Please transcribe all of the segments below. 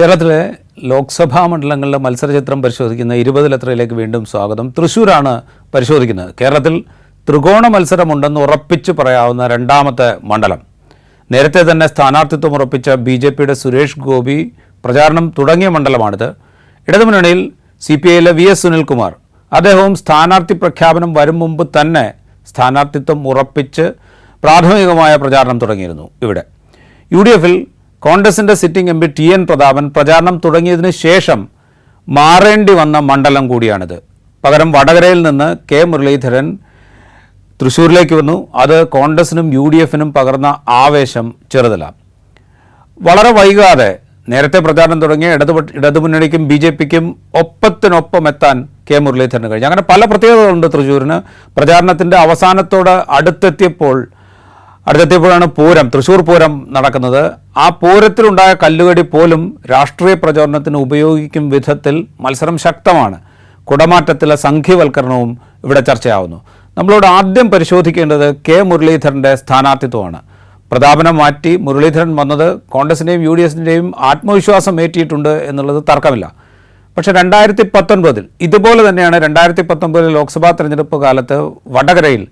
കേരളത്തിലെ ലോക്സഭാ മണ്ഡലങ്ങളിലെ മത്സരചിത്രം പരിശോധിക്കുന്ന ഇരുപതിലെത്രയിലേക്ക് വീണ്ടും സ്വാഗതം. തൃശ്ശൂരാണ് പരിശോധിക്കുന്നത്. കേരളത്തിൽ ത്രികോണ മത്സരമുണ്ടെന്ന് ഉറപ്പിച്ച് പറയാവുന്ന രണ്ടാമത്തെ മണ്ഡലം. നേരത്തെ തന്നെ സ്ഥാനാർത്ഥിത്വം ഉറപ്പിച്ച ബി ജെ പിയുടെ സുരേഷ് ഗോപി പ്രചാരണം തുടങ്ങിയ മണ്ഡലമാണിത്. ഇടതുമുന്നണിയിൽ സി പി ഐയിലെ വി എസ് സുനിൽകുമാർ. അദ്ദേഹവും സ്ഥാനാർത്ഥി പ്രഖ്യാപനം വരും മുമ്പ് തന്നെ സ്ഥാനാർത്ഥിത്വം ഉറപ്പിച്ച് പ്രാഥമികമായ പ്രചാരണം തുടങ്ങിയിരുന്നു ഇവിടെ. യു ഡി എഫിൽ കോൺഗ്രസിന്റെ sitting M P T N Prathapan പ്രചാരണം തുടങ്ങിയതിന് ശേഷം മാറേണ്ടി വന്ന മണ്ഡലം കൂടിയാണിത്. പകരം വടകരയിൽ നിന്ന് കെ മുരളീധരൻ തൃശൂരിലേക്ക് വന്നു. അത് കോൺഗ്രസിനും യു ഡി എഫിനും പകർന്ന ആവേശം ചെറുതല വളരെ വൈകാതെ നേരത്തെ പ്രചാരണം തുടങ്ങിയ ഇടതു ഇടതുമുന്നണിക്കും ബി ജെ പിക്കും ഒപ്പത്തിനൊപ്പം എത്താൻ കെ മുരളീധരന് കഴിഞ്ഞു. അങ്ങനെ പല പ്രത്യേകതകളുണ്ട് തൃശ്ശൂരിന് പ്രചാരണത്തിന്റെ അവസാനത്തോട് അടുത്തെത്തിയപ്പോൾ അടുത്തെത്തിയപ്പോഴാണ് പൂരം തൃശൂർ പൂരം നടക്കുന്നത്. ആ പൂരത്തിലുണ്ടായ കല്ലുകടി പോലും രാഷ്ട്രീയ പ്രചോദനത്തിന് ഉപയോഗിക്കും വിധത്തിൽ മത്സരം ശക്തമാണ്. കുടമാറ്റത്തിലെ സംഖ്യവൽക്കരണവും ഇവിടെ ചർച്ചയാവുന്നു. നമ്മളോട് ആദ്യം പരിശോധിക്കേണ്ടത് കെ മുരളീധരന്റെ സ്ഥാനാർത്ഥിത്വമാണ്. പ്രതാപനം മാറ്റി മുരളീധരൻ വന്നത് കോൺഗ്രസിന്റെയും യു ഡി എസിന്റെയും ആത്മവിശ്വാസം ഏറ്റിയിട്ടുണ്ട് എന്നുള്ളത് തർക്കമില്ല. പക്ഷേ രണ്ടായിരത്തി പത്തൊൻപതിൽ ഇതുപോലെ തന്നെയാണ് രണ്ടായിരത്തി പത്തൊൻപതിൽ ലോക്സഭാ തെരഞ്ഞെടുപ്പ് കാലത്ത് വടകരയിൽ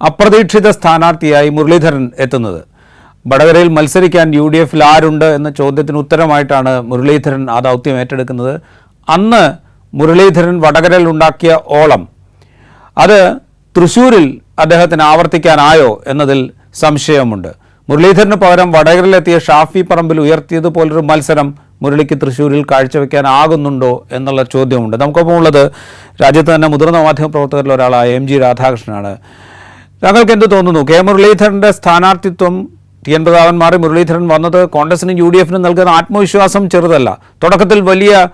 അപ്രതീക്ഷിത സ്ഥാനാർത്ഥിയായി മുരളീധരൻ എത്തുന്നത്. വടകരയിൽ മത്സരിക്കാൻ യു ഡി എഫിൽ ആരുണ്ട് എന്ന ചോദ്യത്തിന് ഉത്തരമായിട്ടാണ് മുരളീധരൻ ആ ദൗത്യം ഏറ്റെടുക്കുന്നത്. അന്ന് മുരളീധരൻ വടകരയിൽ ഉണ്ടാക്കിയ ഓളം. അത് തൃശ്ശൂരിൽ അദ്ദേഹത്തിന് ആവർത്തിക്കാനായോ എന്നതിൽ സംശയമുണ്ട്. മുരളീധരന് പകരം വടകരയിലെത്തിയ ഷാഫി പറമ്പിൽ ഉയർത്തിയതുപോലൊരു മത്സരം മുരളിക്ക് തൃശ്ശൂരിൽ കാഴ്ചവെക്കാനാകുന്നുണ്ടോ എന്നുള്ള ചോദ്യമുണ്ട്. നമുക്കൊപ്പം ഉള്ളത് രാജ്യത്ത് തന്നെ മുതിർന്ന മാധ്യമ പ്രവർത്തകരിൽ ഒരാളായ എം ജി രാധാകൃഷ്ണനാണ്. താങ്കൾക്ക് എന്ത് തോന്നുന്നു? കെ. മുരളീധരന്റെ സ്ഥാനാർത്ഥിത്വം ടി. എൻ. പ്രതാപൻ മാറി മുരളീധരൻ വന്നത് കോൺഗ്രസിനും യു ഡി എഫിനും നൽകുന്ന ആത്മവിശ്വാസം ചെറുതല്ല. തുടക്കത്തിൽ വലിയ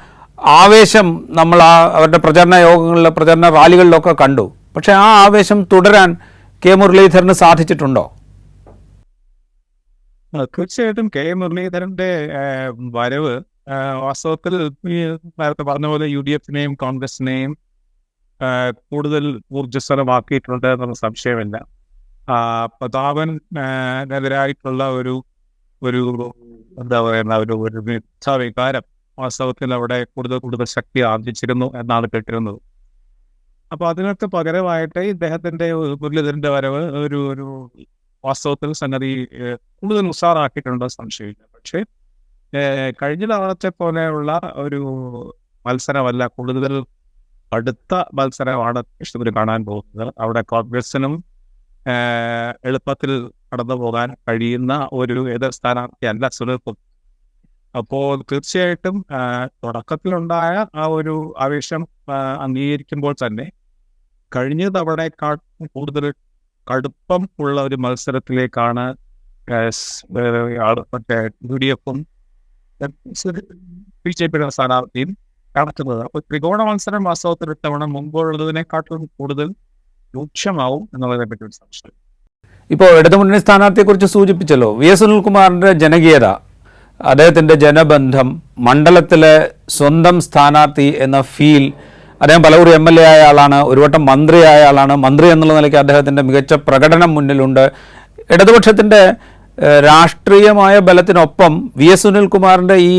ആവേശം നമ്മൾ ആ അവരുടെ പ്രചരണ യോഗങ്ങളിലെ പ്രചരണ റാലികളിലൊക്കെ കണ്ടു. പക്ഷേ ആ ആവേശം തുടരാൻ കെ. മുരളീധരന് സാധിച്ചിട്ടുണ്ടോ? തീർച്ചയായിട്ടും കെ. മുരളീധരന്റെ വരവ് വാസ്തവത്തിൽ നേരത്തെ പറഞ്ഞ പോലെ യു ഡി എഫിനെയും കോൺഗ്രസിനെയും കൂടുതൽ ഊർജസ്വലമാക്കിയിട്ടുണ്ട് എന്നുള്ള സംശയമില്ല. പ്രതാപൻ എതിരായിട്ടുള്ള ഒരു ഒരു എന്താ പറയുന്ന ഒരു ഒരു വികാരം വാസ്തവത്തിൽ അവിടെ കൂടുതൽ കൂടുതൽ ശക്തി ആർജിച്ചിരുന്നു എന്നാണ് കേട്ടിരുന്നത്. അപ്പൊ അതിനൊക്കെ പകരമായിട്ട് ഇദ്ദേഹത്തിന്റെ മുരളീധരന്റെ വരവ് ഒരു ഒരു വാസ്തവത്തിൽ സംഗതി കൂടുതൽ ഉഷാറാക്കിയിട്ടുണ്ട് സംശയമില്ല. പക്ഷേ കഴിഞ്ഞ തവണത്തെ പോലെയുള്ള ഒരു മത്സരമല്ല കൂടുതൽ അടുത്ത മത്സരമാണ് കൃഷ്ണപുരി കാണാൻ പോകുന്നത്. അവിടെ കോൺഗ്രസിനും എളുപ്പത്തിൽ കടന്നു പോകാൻ കഴിയുന്ന ഒരു എതിർ സ്ഥാനാർത്ഥിയല്ല സുനിൽ അപ്പോൾ തീർച്ചയായിട്ടും തുടക്കത്തിലുണ്ടായ ആ ഒരു ആവേശം അംഗീകരിക്കുമ്പോൾ തന്നെ കഴിഞ്ഞ തവണയെക്കാൾ കൂടുതൽ കടുപ്പം ഉള്ള ഒരു മത്സരത്തിലേക്കാണ് മറ്റേ യു ഡി എഫും ബി ജെ പിയുടെ സ്ഥാനാർത്ഥിയും കടക്കുന്നത് അപ്പോൾ ത്രികോണ മത്സരം വാസ്തവത്തിൽ ഇത്തവണ മുമ്പുള്ളതിനെക്കാട്ടും കൂടുതൽ രൂക്ഷമാവും എന്നുള്ളതിനെ പറ്റി ഒരു സംശയം. ഇപ്പോൾ ഇടതുമുന്നണി സ്ഥാനാർത്ഥിയെക്കുറിച്ച് സൂചിപ്പിച്ചല്ലോ. വി. എസ്. സുനിൽകുമാറിന്റെ ജനകീയത അദ്ദേഹത്തിന്റെ ജനബന്ധം മണ്ഡലത്തിലെ സ്വന്തം സ്ഥാനാർത്ഥി എന്ന ഫീൽ അദ്ദേഹം പലവൂർ എം എൽ എ ആയ ആളാണ് ഒരു വട്ടം ആയ ആളാണ് മന്ത്രി എന്നുള്ള നിലയ്ക്ക് അദ്ദേഹത്തിന്റെ മികച്ച പ്രകടനം മുന്നിലുണ്ട്. ഇടതുപക്ഷത്തിന്റെ ഏഹ്, രാഷ്ട്രീയമായ ബലത്തിനൊപ്പം വി. എസ്. സുനിൽകുമാറിന്റെ ഈ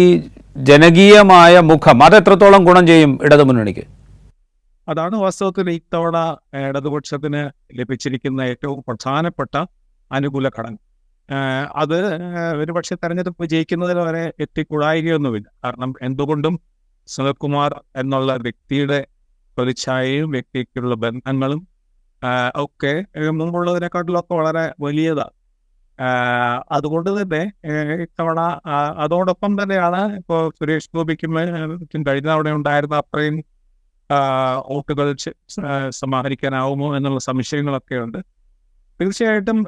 ജനകീയമായ മുഖം അത് എത്രത്തോളം ഗുണം ചെയ്യും ഇടതുമുന്നണിക്ക്? അതാണ് വാസ്തവത്തിൽ ഇത്തവണ ഇടതുപക്ഷത്തിന് ലഭിച്ചിരിക്കുന്ന ഏറ്റവും പ്രധാനപ്പെട്ട അനുകൂല ഘടകം. അത് ഒരു ഒരുപക്ഷെ തെരഞ്ഞെടുപ്പ് ജയിക്കുന്നതിൽ വരെ എത്തിക്കൂടായികയൊന്നുമില്ല കാരണം എന്തുകൊണ്ടും സുനിൽകുമാർ എന്നുള്ള വ്യക്തിയുടെ പ്രതിച്ഛായയും വ്യക്തിക്കുള്ള ബന്ധങ്ങളും ഒക്കെ മുമ്പുള്ളതിനെക്കാട്ടിലൊക്കെ വളരെ വലിയതാണ്. അതുകൊണ്ട് തന്നെ ഇത്തവണ അതോടൊപ്പം തന്നെയാണ് ഇപ്പോൾ സുരേഷ് ഗോപിക്കും കഴിഞ്ഞ തവണ ഉണ്ടായിരുന്ന അത്രയും വോട്ടുകൾ സമാഹരിക്കാനാവുമോ എന്നുള്ള സംശയങ്ങളൊക്കെ ഉണ്ട്. തീർച്ചയായിട്ടും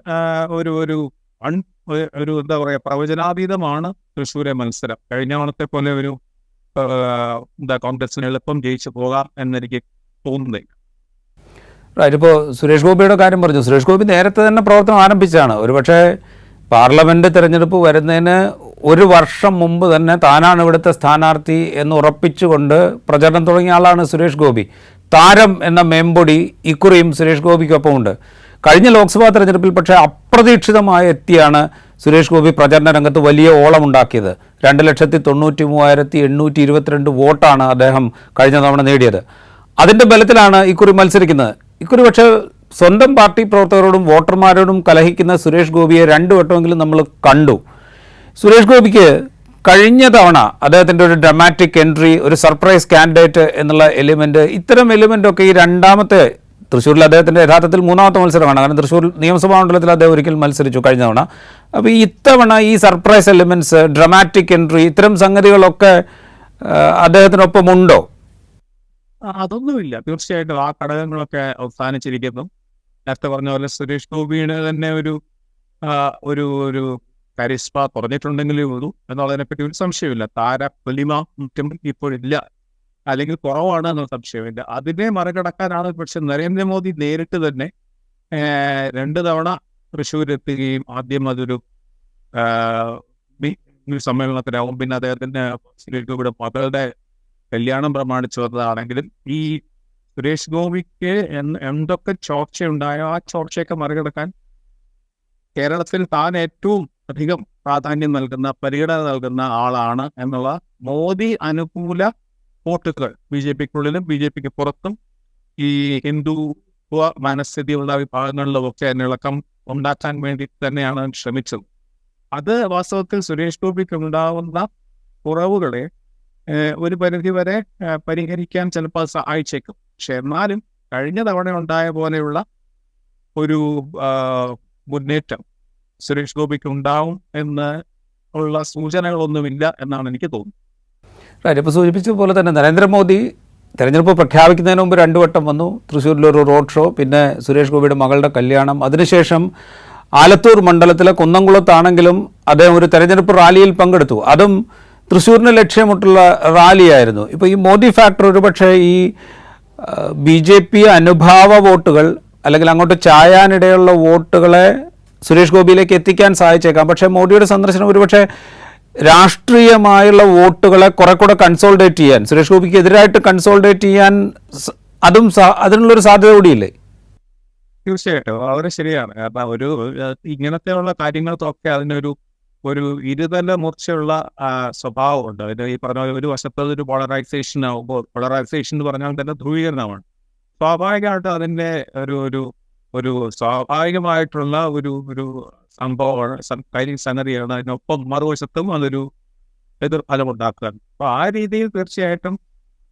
ഒരു ഒരു അൺ ഒരു- എന്താ പറയുക പ്രവചനാതീതമാണ് തൃശ്ശൂരെ മത്സരം. കഴിഞ്ഞ തവണത്തെ പോലെ ഒരു എന്താ കോൺഗ്രസിന് എളുപ്പം ജയിച്ചു പോകാം എന്നെനിക്ക് തോന്നുന്നില്ല. റൈറ്റ് ഇപ്പോൾ സുരേഷ് ഗോപിയുടെ കാര്യം പറഞ്ഞു. സുരേഷ് ഗോപി നേരത്തെ തന്നെ പ്രവർത്തനം ആരംഭിച്ചതാണ്. ഒരുപക്ഷെ പാർലമെന്റ് തിരഞ്ഞെടുപ്പ് വരുന്നതിന് ഒരു വർഷം മുമ്പ് തന്നെ താനാണ് ഇവിടുത്തെ സ്ഥാനാർത്ഥി എന്ന് ഉറപ്പിച്ചുകൊണ്ട് പ്രചരണം തുടങ്ങിയ ആളാണ് സുരേഷ് ഗോപി. താരം എന്ന മേമ്പൊടി ഇക്കുറിയും സുരേഷ് ഗോപിക്കൊപ്പമുണ്ട്. കഴിഞ്ഞ ലോക്സഭാ തെരഞ്ഞെടുപ്പിൽ പക്ഷേ അപ്രതീക്ഷിതമായി എത്തിയാണ് സുരേഷ് ഗോപി പ്രചരണ രംഗത്ത് വലിയ ഓളമുണ്ടാക്കിയത്. രണ്ട് ലക്ഷത്തി തൊണ്ണൂറ്റി മൂവായിരത്തി എണ്ണൂറ്റി ഇരുപത്തിരണ്ട് വോട്ടാണ് അദ്ദേഹം കഴിഞ്ഞ തവണ നേടിയത്. അതിന്റെ ബലത്തിലാണ് ഇക്കുറി മത്സരിക്കുന്നത്. ഇക്കുറി പക്ഷേ സ്വന്തം പാർട്ടി പ്രവർത്തകരോടും വോട്ടർമാരോടും കലഹിക്കുന്ന സുരേഷ് ഗോപിയെ രണ്ടു വട്ടമെങ്കിലും നമ്മൾ കണ്ടു. സുരേഷ് ഗോപിക്ക് കഴിഞ്ഞ തവണ അദ്ദേഹത്തിന്റെ ഒരു ഡ്രമാറ്റിക് എൻട്രി ഒരു സർപ്രൈസ് കാൻഡിഡേറ്റ് എന്നുള്ള എലിമെന്റ് ഇത്തരം എലിമെന്റ് ഒക്കെ ഈ രണ്ടാമത്തെ തൃശ്ശൂരിൽ അദ്ദേഹത്തിന്റെ യഥാർത്ഥത്തിൽ മൂന്നാമത്തെ മത്സരമാണ്. കാരണം തൃശ്ശൂർ നിയമസഭാ മണ്ഡലത്തിൽ അദ്ദേഹം ഒരിക്കൽ മത്സരിച്ചു കഴിഞ്ഞ തവണ. അപ്പോൾ ഈ ഇത്തവണ ഈ സർപ്രൈസ് എലിമെന്റ്സ് ഡ്രമാറ്റിക് എൻട്രി ഇത്തരം സംഗതികളൊക്കെ അദ്ദേഹത്തിനൊപ്പമുണ്ടോ? അതൊന്നുമില്ല. തീർച്ചയായിട്ടും ആ ഘടകങ്ങളൊക്കെ അവസാനിച്ചിരിക്കുന്നു. നേരത്തെ പറഞ്ഞ പോലെ സുരേഷ് ഗോപിയുടെ തന്നെ ഒരു ഒരു ഒരു കരിസ്മ കുറഞ്ഞിട്ടുണ്ടെങ്കിലേ ഉള്ളൂ എന്നുള്ളതിനെ പറ്റി ഒരു സംശയമില്ല. താര പൊലിമ ഇപ്പോഴില്ല. അല്ലെങ്കിൽ കുറവാണ് എന്ന സംശയമില്ല അതിനെ മറികടക്കാനാണ് പക്ഷെ നരേന്ദ്രമോദി നേരിട്ട് തന്നെ രണ്ട് തവണ തൃശ്ശൂരെത്തുകയും ആദ്യം അതൊരു സമ്മേളനത്തിലാവും പിന്നെ അദ്ദേഹത്തിന്റെ ഗോപിയുടെ മകളുടെ കല്യാണം പ്രമാണിച്ചു വന്നതാണെങ്കിലും ഈ സുരേഷ് ഗോപിക്ക് എന്തൊക്കെ ചോർച്ചയുണ്ടായോ ആ ചോർച്ചയൊക്കെ മറികടക്കാൻ കേരളത്തിൽ താൻ ഏറ്റവും അധികം പ്രാധാന്യം നൽകുന്ന പരിഗണന നൽകുന്ന ആളാണ് എന്നുള്ള മോദി അനുകൂല വോട്ടുകൾ ബി ജെ പിക്കുള്ളിലും ബി ജെ പിക്ക് പുറത്തും ഈ ഹിന്ദു മനസ്ഥിതിയുള്ള വിഭാഗങ്ങളിലുമൊക്കെ അതിനിളക്കം ഉണ്ടാക്കാൻ വേണ്ടി തന്നെയാണ് ശ്രമിച്ചത്. അത് വാസ്തവത്തിൽ സുരേഷ് ഗോപിക്ക് ഉണ്ടാവുന്ന കുറവുകളെ ഒരു പരിധി വരെ പരിഹരിക്കാൻ ചിലപ്പോൾ സഹായിച്ചേക്കും. പക്ഷെ എന്നാലും കഴിഞ്ഞ തവണ ഉണ്ടായ പോലെയുള്ള ഒരു മുന്നേറ്റം സുരേഷ് ഗോപിക്ക് ഉണ്ടാവും എന്ന് ഉള്ള സൂചനകളൊന്നുമില്ല എന്നാണ് എനിക്ക് തോന്നുന്നത്. റൈറ്റ് സൂചിപ്പിച്ച പോലെ തന്നെ നരേന്ദ്രമോദി തെരഞ്ഞെടുപ്പ് പ്രഖ്യാപിക്കുന്നതിന് മുമ്പ് രണ്ടു വട്ടം വന്നു. തൃശ്ശൂരിലൊരു റോഡ് ഷോ പിന്നെ സുരേഷ് ഗോപിയുടെ മകളുടെ കല്യാണം. അതിനുശേഷം ആലത്തൂർ മണ്ഡലത്തിലെ കുന്നംകുളത്താണെങ്കിലും അദ്ദേഹം ഒരു തെരഞ്ഞെടുപ്പ് റാലിയിൽ പങ്കെടുത്തു. അതും തൃശ്ശൂരിന് ലക്ഷ്യമിട്ടുള്ള റാലിയായിരുന്നു. ഇപ്പോൾ ഈ മോദി ഫാക്ടർ ഒരുപക്ഷെ ഈ ബി ജെ പി അനുഭാവ വോട്ടുകൾ അല്ലെങ്കിൽ അങ്ങോട്ട് ചായാനിടയുള്ള വോട്ടുകളെ സുരേഷ് ഗോപിയിലേക്ക് എത്തിക്കാൻ സഹായിച്ചേക്കാം. പക്ഷേ മോദിയുടെ സന്ദർശനം ഒരുപക്ഷെ രാഷ്ട്രീയമായുള്ള വോട്ടുകളെ കുറെ കൂടെ കൺസോൾഡേറ്റ് ചെയ്യാൻ സുരേഷ് ഗോപിക്ക് എതിരായിട്ട് കൺസോൾഡേറ്റ് ചെയ്യാൻ അതും അതിനുള്ളൊരു സാധ്യത കൂടിയില്ലേ? തീർച്ചയായിട്ടും. വളരെ ശരിയാണ്. കാരണം ഒരു ഇങ്ങനത്തെയുള്ള കാര്യങ്ങൾക്കൊക്കെ അതിനൊരു ഒരു ഇരുതല മൂർച്ചയുള്ള സ്വഭാവമുണ്ട്. അതിന് ഈ പറഞ്ഞ ഒരു വശത്ത് ഒരു പോളറൈസേഷൻ ആവുമ്പോൾ പോളറൈസേഷൻ എന്ന് പറഞ്ഞാൽ തന്നെ ധ്രുവീകരണമാണ്. സ്വാഭാവികമായിട്ട് അതിന്റെ ഒരു ഒരു ഒരു സ്വാഭാവികമായിട്ടുള്ള ഒരു ഒരു സംഭവമാണ് കാര്യം സനറിയാണ്. അതിനൊപ്പം മറുവശത്തും അതൊരു എതിർ ഫലമുണ്ടാക്കുക അപ്പൊ ആ രീതിയിൽ തീർച്ചയായിട്ടും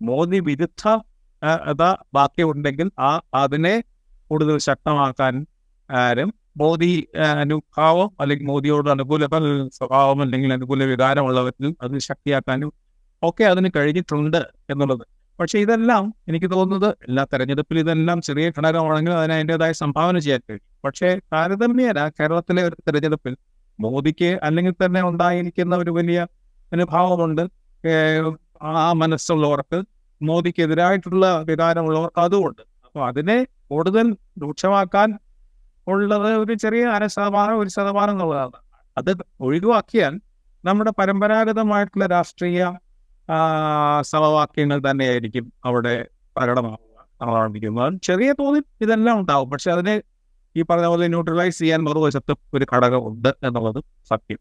മോദി വിരുദ്ധ ബാക്കിയുണ്ടെങ്കിൽ ആ അതിനെ കൂടുതൽ ശക്തമാക്കാൻ ആരും മോദി അനുഭാവം അല്ലെങ്കിൽ മോദിയോട് അനുകൂല സ്വഭാവം അല്ലെങ്കിൽ അനുകൂല വികാരമുള്ളവരിൽ അത് ശക്തിയാക്കാനും ഒക്കെ അതിന് കഴിഞ്ഞിട്ടുണ്ട് എന്നുള്ളത്. പക്ഷെ ഇതെല്ലാം എനിക്ക് തോന്നുന്നത് എല്ലാ തെരഞ്ഞെടുപ്പിൽ ഇതെല്ലാം ചെറിയ ഘടകമാണെങ്കിൽ അതിന് അതിന്റെതായ സംഭാവന ചെയ്യാൻ കഴിയും. പക്ഷേ താരതമ്യേന കേരളത്തിലെ ഒരു തെരഞ്ഞെടുപ്പിൽ മോദിക്ക് അല്ലെങ്കിൽ തന്നെ ഉണ്ടായിരിക്കുന്ന ഒരു വലിയ അനുഭാവമുണ്ട്. ആ മനസ്സുള്ളവർക്ക് മോദിക്കെതിരായിട്ടുള്ള വികാരമുള്ളവർക്ക് അതുമുണ്ട് അപ്പോൾ അതിനെ കൂടുതൽ രൂക്ഷമാക്കാൻ ഉള്ളത് ഒരു ചെറിയ അര ശതമാനം ഒരു ശതമാനം എന്നുള്ളതാണ്. അത് ഒഴിവാക്കിയാൽ നമ്മുടെ പരമ്പരാഗതമായിട്ടുള്ള രാഷ്ട്രീയ സമവാക്യങ്ങൾ തന്നെയായിരിക്കും അവിടെ പ്രകടമാവുക. ചെറിയ തോതിൽ ഇതെല്ലാം ഉണ്ടാവും. പക്ഷെ അതിനെ ഈ പറഞ്ഞ പോലെ ന്യൂട്രലൈസ് ചെയ്യാൻ മറുവശത്ത് ഒരു ഘടകമുണ്ട് എന്നുള്ളത് സത്യം.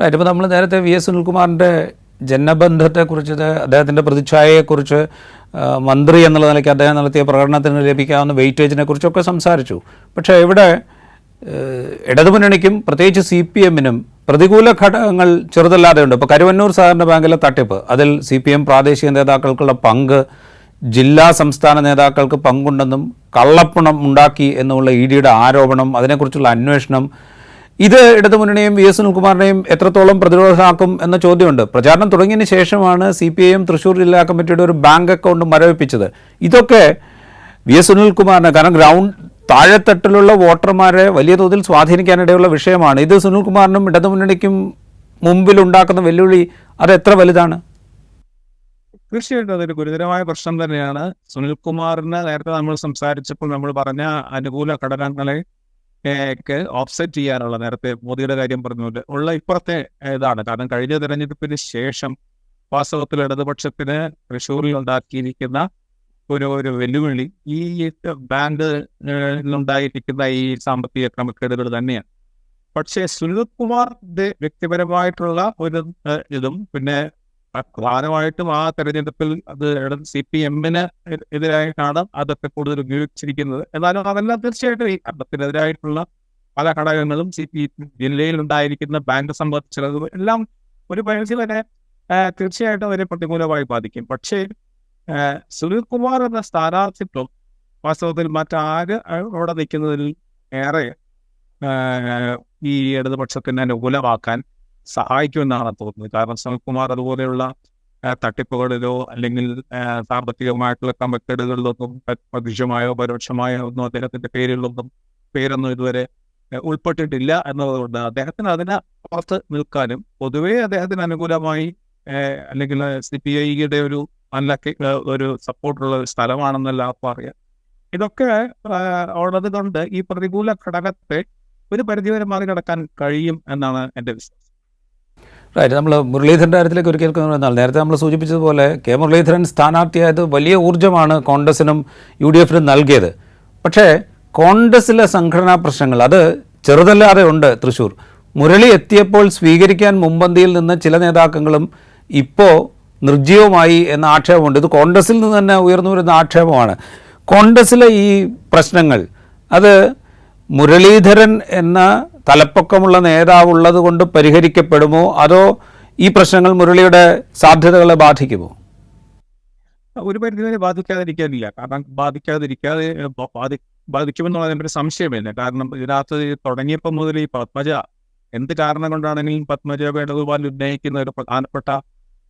റൈറ്റ് ഇപ്പോൾ നമ്മൾ നേരത്തെ വി എസ് സുനിൽകുമാറിന്റെ ജനബന്ധത്തെക്കുറിച്ച് അദ്ദേഹത്തിന്റെ പ്രതിച്ഛായയെക്കുറിച്ച് മന്ത്രി എന്നുള്ള നിലയ്ക്ക് അദ്ദേഹം നടത്തിയ പ്രകടനത്തിന് ലഭിക്കാവുന്ന വെയിറ്റേജിനെ കുറിച്ചൊക്കെ സംസാരിച്ചു. പക്ഷേ ഇവിടെ ഇടതുമുന്നണിക്കും പ്രത്യേകിച്ച് സി പി എമ്മിനും പ്രതികൂല ഘടകങ്ങൾ ചെറുതല്ലാതെ ഉണ്ട് ഇപ്പോൾ കരുവന്നൂർ സഹകരണ ബാങ്കിലെ തട്ടിപ്പ് അതിൽ സി പി എം പ്രാദേശിക നേതാക്കൾക്കുള്ള പങ്ക് ജില്ലാ സംസ്ഥാന നേതാക്കൾക്ക് പങ്കുണ്ടെന്നും കള്ളപ്പണം ഉണ്ടാക്കി എന്നുള്ള ഇ ഡിയുടെ ആരോപണം അതിനെക്കുറിച്ചുള്ള അന്വേഷണം ഇത് ഇടതുമുന്നണിയും വി എസ് സുനിൽകുമാറിനെയും എത്രത്തോളം പ്രതിരോധമാക്കും എന്ന ചോദ്യമുണ്ട്. പ്രചാരണം തുടങ്ങിയതിന് ശേഷമാണ് C P I M Thrissur ജില്ലാ കമ്മിറ്റിയുടെ ഒരു ബാങ്ക് അക്കൗണ്ട് മരവിപ്പിച്ചത്. ഇതൊക്കെ വി എസ് സുനിൽകുമാറിന് കാരണം ഗ്രൗണ്ട് താഴെത്തട്ടിലുള്ള വോട്ടർമാരെ വലിയ തോതിൽ സ്വാധീനിക്കാനിടയുള്ള വിഷയമാണ്. ഇത് സുനിൽകുമാറിനും ഇടതുമുന്നണിക്കും മുമ്പിൽ ഉണ്ടാക്കുന്ന വെല്ലുവിളി അത് എത്ര വലുതാണ്? തീർച്ചയായിട്ടും അതൊരു ഗുരുതരമായ പ്രശ്നം തന്നെയാണ്. സുനിൽകുമാറിന് നേരത്തെ നമ്മൾ സംസാരിച്ചപ്പോൾ നമ്മൾ പറഞ്ഞ അനുകൂല ഘടകങ്ങളെ ഒക്കെ ഓഫ്സെറ്റ് ചെയ്യാനുള്ള നേരത്തെ മോദിയുടെ കാര്യം പറഞ്ഞുകൊണ്ട് ഉള്ള ഇപ്പുറത്തെ ഇതാണ്. കാരണം കഴിഞ്ഞ തെരഞ്ഞെടുപ്പിന് ശേഷം വാസ്തവത്തിൽ ഇടതുപക്ഷത്തിന് തൃശ്ശൂരിൽ ഉണ്ടാക്കിയിരിക്കുന്ന ഒരു ഒരു വെല്ലുവിളി ഈ ബാങ്ക് ഉണ്ടായിരിക്കുന്ന ഈ സാമ്പത്തിക ക്രമക്കേടുകൾ തന്നെയാണ്. പക്ഷേ സുനിൽകുമാറിന്റെ വ്യക്തിപരമായിട്ടുള്ള ഒരു ഇതും പിന്നെ പ്രധാനമായിട്ടും ആ തെരഞ്ഞെടുപ്പിൽ അത് സി പി എമ്മിന് എതിരായിട്ടാണ് അതൊക്കെ കൂടുതൽ ഉപയോഗിച്ചിരിക്കുന്നത്. എന്നാലും അതെല്ലാം തീർച്ചയായിട്ടും ഈ ഭരണത്തിനെതിരായിട്ടുള്ള പല ഘടകങ്ങളും സി പി ജില്ലയിൽ ഉണ്ടായിരിക്കുന്ന ബാങ്ക് സംബന്ധിച്ചുള്ളത് എല്ലാം ഒരു പരിധി വരെ തീർച്ചയായിട്ടും അവരെ പ്രതികൂലമായി ബാധിക്കും. പക്ഷേ സുനിൽ സുനിൽകുമാർ എന്ന സ്ഥാനാർത്ഥിത്വം വാസ്തവത്തിൽ മറ്റാര് അവിടെ നിൽക്കുന്നതിൽ ഏറെ ഈ ഇടതുപക്ഷത്തിന് അനുകൂലമാക്കാൻ സഹായിക്കുമെന്നാണ് തോന്നുന്നത്. കാരണം സുനിൽകുമാർ അതുപോലെയുള്ള തട്ടിപ്പുകളിലോ അല്ലെങ്കിൽ സാമ്പത്തികമായിട്ടുള്ള ക്രമക്കേടുകളിലൊന്നും പ്രതിഷമായോ പരോക്ഷമായോ ഒന്നും അദ്ദേഹത്തിന്റെ പേരിലൊന്നും പേരൊന്നും ഇതുവരെ ഉൾപ്പെട്ടിട്ടില്ല എന്നതുകൊണ്ട് അദ്ദേഹത്തിന് അതിന് പുറത്ത് നിൽക്കാനും പൊതുവേ അദ്ദേഹത്തിന് അനുകൂലമായി അല്ലെങ്കിൽ സി പി ഐയുടെ ഒരു നല്ല ഒരു സപ്പോർട്ടുള്ള ഒരു സ്ഥലമാണെന്നല്ല പറയാം ഇതൊക്കെ ഉള്ളത് കൊണ്ട് ഈ പ്രതികൂല ഘടകത്തെ ഒരു പരിധിവരെ മറികടക്കാൻ കഴിയും എന്നാണ് എന്റെ വിശ്വാസം. റൈറ്റ് നമ്മൾ മുരളീധരന്റെ കാര്യത്തിലേക്ക് ഒരിക്കൽ പറഞ്ഞാൽ നേരത്തെ നമ്മൾ സൂചിപ്പിച്ചതുപോലെ കെ മുരളീധരൻ സ്ഥാനാർത്ഥിയായത് വലിയ ഊർജമാണ് കോൺഗ്രസിനും യു ഡി എഫിനും നൽകിയത്. പക്ഷേ കോൺഗ്രസിലെ സംഘടനാ പ്രശ്നങ്ങൾ അത് ചെറുതല്ലാതെ ഉണ്ട് തൃശ്ശൂർ മുരളി എത്തിയപ്പോൾ സ്വീകരിക്കാൻ മുമ്പന്തിയിൽ നിന്ന് ചില നേതാക്കളും ഇപ്പോൾ നിർജീവമായി എന്ന ആക്ഷേപമുണ്ട്. ഇത് കോൺഗ്രസിൽ നിന്ന് തന്നെ ഉയർന്നു വരുന്ന ആക്ഷേപമാണ്. കോൺഗ്രസിലെ ഈ പ്രശ്നങ്ങൾ അത് മുരളീധരൻ എന്ന തലപ്പൊക്കമുള്ള നേതാവുള്ളത് കൊണ്ട് പരിഹരിക്കപ്പെടുമോ? അതോ ഈ പ്രശ്നങ്ങൾ മുരളിയുടെ സാധ്യതകളെ ബാധിക്കുമോ? ഒരു പരിധിവരെ ബാധിക്കാതിരിക്കാനില്ല. കാരണം ബാധിക്കാതിരിക്കാതെ ഏഹ്, ബ- ബാധി ബാധിക്കുമെന്നുള്ളതിന് ഒരു സംശയമില്ല. കാരണം ഇതിനകത്ത് തുടങ്ങിയപ്പോൾ മുതൽ ഈ പത്മജ എന്ത് കാരണം കൊണ്ടാണെങ്കിലും പത്മജ വേണുഗോപാൽ ഉന്നയിക്കുന്ന ഒരു പ്രധാനപ്പെട്ട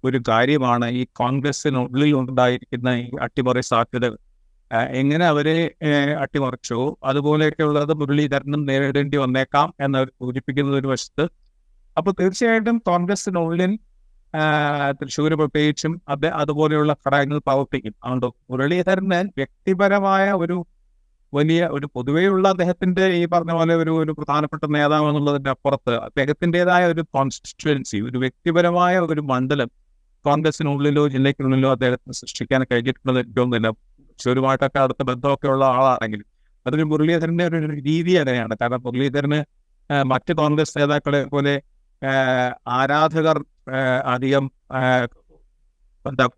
ഒരു കാര്യമാണ് ഈ കോൺഗ്രസിനുള്ളിൽ ഉണ്ടായിരിക്കുന്ന ഈ അട്ടിമറി സാധ്യതകൾ. എങ്ങനെ അവരെ അട്ടിമറിച്ചോ? അതുപോലെയൊക്കെ അതുപോലെയൊക്കെയുള്ളത് മുരളീധരനും നേരിടേണ്ടി വന്നേക്കാം എന്ന് സൂചിപ്പിക്കുന്ന ഒരു വശത്ത്. അപ്പൊ തീർച്ചയായിട്ടും കോൺഗ്രസിനുള്ളിൽ തൃശ്ശൂർ പ്രത്യേകിച്ചും അത് അതുപോലെയുള്ള ഘടകങ്ങൾ പ്രവർത്തിക്കും. അതുകൊണ്ട് മുരളീധരന് വ്യക്തിപരമായ ഒരു വലിയ ഒരു പൊതുവെയുള്ള അദ്ദേഹത്തിന്റെ ഈ പറഞ്ഞ പോലെ ഒരു ഒരു പ്രധാനപ്പെട്ട നേതാവ് എന്നുള്ളതിന്റെ അപ്പുറത്ത് അദ്ദേഹത്തിന്റെതായ ഒരു കോൺസ്റ്റിറ്റ്യുവൻസി ഒരു വ്യക്തിപരമായ ഒരു മണ്ഡലം കോൺഗ്രസിനുള്ളിലോ ജില്ലയ്ക്കുള്ളിലോ അദ്ദേഹത്തിന് സൃഷ്ടിക്കാൻ കഴിഞ്ഞിട്ടുള്ളത് എനിക്ക് തോന്നുന്നില്ല. തൃശ്ശൂരുമായിട്ടൊക്കെ അടുത്ത ബന്ധമൊക്കെ ഉള്ള ആളാണെങ്കിൽ അതൊരു മുരളീധരന്റെ ഒരു രീതി അങ്ങനെയാണ് കാരണം മുരളീധരന് മറ്റ് കോൺഗ്രസ് നേതാക്കളെ പോലെ ആരാധകർ അധികം എന്താ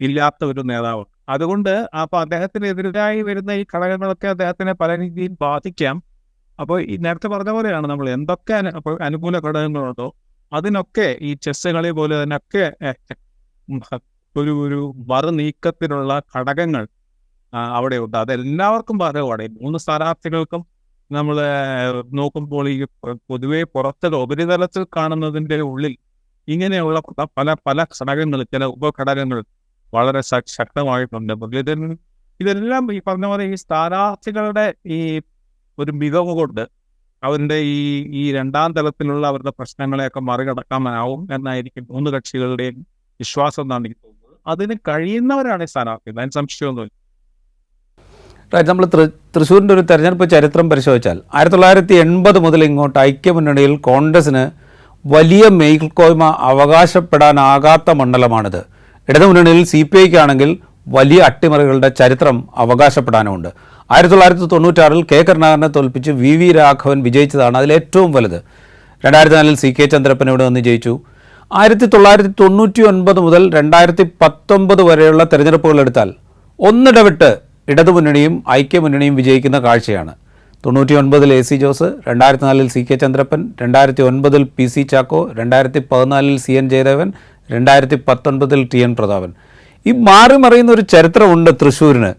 ഇല്ലാത്ത ഒരു നേതാവ്. അതുകൊണ്ട് അപ്പൊ അദ്ദേഹത്തിനെതിരായി വരുന്ന ഈ ഘടകങ്ങളൊക്കെ അദ്ദേഹത്തിനെ പല രീതിയിൽ ബാധിക്കാം. അപ്പോൾ ഈ നേരത്തെ പറഞ്ഞ പോലെയാണ് നമ്മൾ എന്തൊക്കെ അനുകൂല ഘടകങ്ങളുണ്ടോ അതിനൊക്കെ ഈ ചെസ് കളി പോലെ തന്നെ ഒക്കെ ഒരു ഒരു മറു നീക്കത്തിനുള്ള ഘടകങ്ങൾ അവിടെയുണ്ട് അതെല്ലാവർക്കും ബാധകമാണ്. മൂന്ന് സ്ഥാനാർത്ഥികൾക്കും നമ്മൾ നോക്കുമ്പോൾ ഈ പൊതുവെ പുറത്തെ ഉപരിതലത്തിൽ കാണുന്നതിന്റെ ഉള്ളിൽ ഇങ്ങനെയുള്ള പല പല ഘടകങ്ങൾ ചില ഉപഘടകങ്ങൾ വളരെ ശക്തമായിട്ടുണ്ട്. മുരളീധരൻ ഇതെല്ലാം ഈ പറഞ്ഞ പോലെ ഈ സ്ഥാനാർത്ഥികളുടെ ഈ ഒരു മികവ് കൊണ്ട് അവരുടെ ഈ ഈ രണ്ടാം തലത്തിലുള്ള അവരുടെ പ്രശ്നങ്ങളെയൊക്കെ മറികടക്കാനാവും എന്നായിരിക്കും മൂന്ന് കക്ഷികളുടെയും വിശ്വാസം എന്നാണ് എനിക്ക് തോന്നുന്നത്. അതിന് കഴിയുന്നവരാണ് ഈ സ്ഥാനാർത്ഥികൾ. അതിന് സംശയമൊന്നുമില്ല. റൈറ്റ് നമ്മൾ തൃശ്ശൂരിന്റെ ഒരു തെരഞ്ഞെടുപ്പ് ചരിത്രം പരിശോധിച്ചാൽ ആയിരത്തി തൊള്ളായിരത്തി എൺപത് മുതൽ ഇങ്ങോട്ട് ഐക്യമുന്നണിയിൽ കോൺഗ്രസിന് വലിയ മേൽക്കോയ്മ അവകാശപ്പെടാനാകാത്ത മണ്ഡലമാണിത്. ഇടതുമുന്നണിയിൽ സി പി ഐക്കാണെങ്കിൽ വലിയ അട്ടിമറികളുടെ ചരിത്രം അവകാശപ്പെടാനുമുണ്ട്. ആയിരത്തി തൊള്ളായിരത്തി തൊണ്ണൂറ്റാറിൽ കെ കരുണാകരനെ തോൽപ്പിച്ച് വി വി രാഘവൻ വിജയിച്ചതാണ് അതിലേറ്റവും വലുത്. രണ്ടായിരത്തി നാലിൽ സി കെ ചന്ദ്രപ്പൻ ഇവിടെ വന്ന് ജയിച്ചു. ആയിരത്തി തൊള്ളായിരത്തി തൊണ്ണൂറ്റി ഒൻപത് മുതൽ രണ്ടായിരത്തി പത്തൊമ്പത് വരെയുള്ള തെരഞ്ഞെടുപ്പുകൾ എടുത്താൽ ഒന്നിടവിട്ട് ഇടതുമുന്നണിയും ഐക്യമുന്നണിയും വിജയിക്കുന്ന കാഴ്ചയാണ്. തൊണ്ണൂറ്റി ഒൻപതിൽ എ സി ജോസ് രണ്ടായിരത്തി നാലിൽ സി കെ ചന്ദ്രപ്പൻ രണ്ടായിരത്തി ഒൻപതിൽ പി സി ചാക്കോ രണ്ടായിരത്തി പതിനാലിൽ സി എൻ ജയദേവൻ രണ്ടായിരത്തി പത്തൊൻപതിൽ ടി എൻ പ്രതാപൻ. ഈ മാറി മറിയുന്ന ഒരു ചരിത്രമുണ്ട് തൃശ്ശൂരിന്.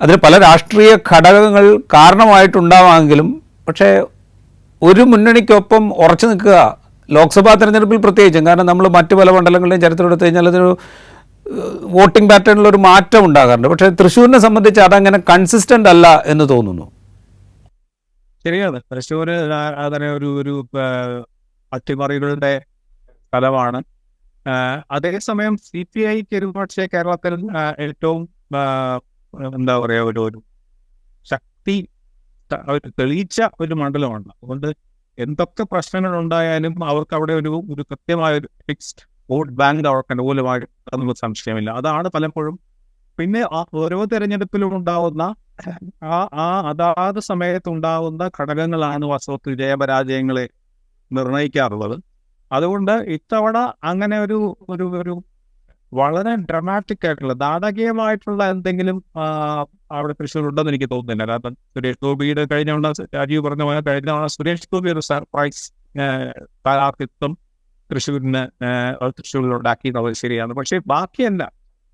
അതിന് പല രാഷ്ട്രീയ ഘടകങ്ങൾ കാരണമായിട്ടുണ്ടാവാമെങ്കിലും പക്ഷേ ഒരു മുന്നണിക്കൊപ്പം ഉറച്ചു നിൽക്കുക ലോക്സഭാ തെരഞ്ഞെടുപ്പിൽ പ്രത്യേകിച്ചും കാരണം നമ്മൾ മറ്റു പല മണ്ഡലങ്ങളുടെയും ചരിത്രം എടുത്തു കഴിഞ്ഞാൽ അതിനൊരു വോട്ടിംഗ് പാറ്റേണിൽ ഒരു മാറ്റം ഉണ്ടാകാറുണ്ട്. പക്ഷേ തൃശ്ശൂരിനെ സംബന്ധിച്ച് അതങ്ങനെ കൺസിസ്റ്റന്റ് അല്ല എന്ന് തോന്നുന്നു. ശരിയാണ്. തൃശ്ശൂര് ആ- അതിനെ ഒരു ഒരു അട്ടിമറികളുടെ സ്ഥലമാണ്. അതേസമയം സി പി ഐക്ക് ഒരുപക്ഷെ കേരളത്തിൽ ഏറ്റവും എന്താ പറയുക ഒരു ഒരു ശക്തി ഒരു തെളിയിച്ച ഒരു മണ്ഡലമാണ്. അതുകൊണ്ട് എന്തൊക്കെ പ്രശ്നങ്ങൾ ഉണ്ടായാലും അവർക്ക് അവിടെ ഒരു ഒരു കൃത്യമായ ഒരു ഫിക്സ്ഡ് വോട്ട് ബാങ്ക് അവർക്ക് അനുകൂലമായി എന്നുള്ള സംശയമില്ല. അതാണ് പലപ്പോഴും പിന്നെ ആ ഓരോ തെരഞ്ഞെടുപ്പിലും ഉണ്ടാവുന്ന ആ ആ അതാത് സമയത്ത് ഉണ്ടാവുന്ന ഘടകങ്ങളാണ് വാസ്തവത്തിൽ ജയപരാജയങ്ങളെ നിർണയിക്കാറുള്ളത്. അതുകൊണ്ട് ഇത്തവണ അങ്ങനെ ഒരു ഒരു ഒരു വളരെ ഡ്രമാറ്റിക് ആയിട്ടുള്ള നാടകീയമായിട്ടുള്ള എന്തെങ്കിലും അവിടെ തൃശ്ശൂർ ഉണ്ടെന്ന് എനിക്ക് തോന്നുന്നില്ല. കാരണം സുരേഷ് ഗോപിയുടെ കഴിഞ്ഞ രാജീവ് പറഞ്ഞ പോലെ കഴിഞ്ഞ സുരേഷ് ഗോപി ഒരു സർപ്രൈസ് സ്ഥാനാർത്ഥിത്വം തൃശ്ശൂരിന് ഉണ്ടാക്കി എന്നുള്ളത് ശരിയാണ് പക്ഷേ ബാക്കിയല്ല